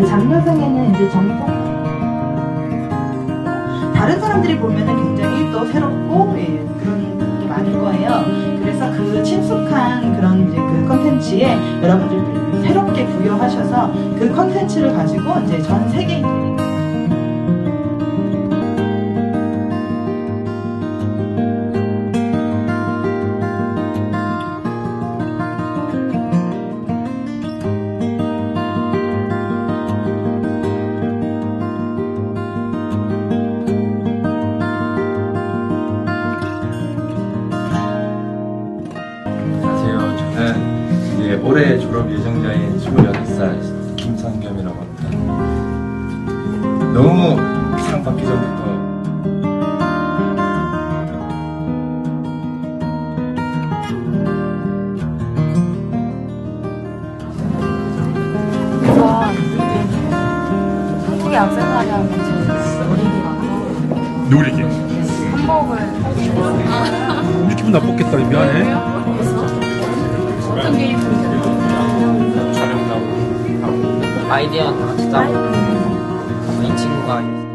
그 장려성에는 이제 전국 다른 사람들이 보면은 굉장히 또 새롭고 예, 그런 게 많을 거예요. 그래서 그 친숙한 그런 이제 그 컨텐츠에 여러분들 새롭게 부여하셔서 그 컨텐츠를 가지고 이제 전 세계인 올해 졸업 예정자인 26살 김상겸이라고 합니다. 너무 상 받기 전부터 하면 제일 어린이 같고 누리게 한복을. 우리 기분 나빴겠다 미안해 아이디어 다 같이 짜고 이 친구가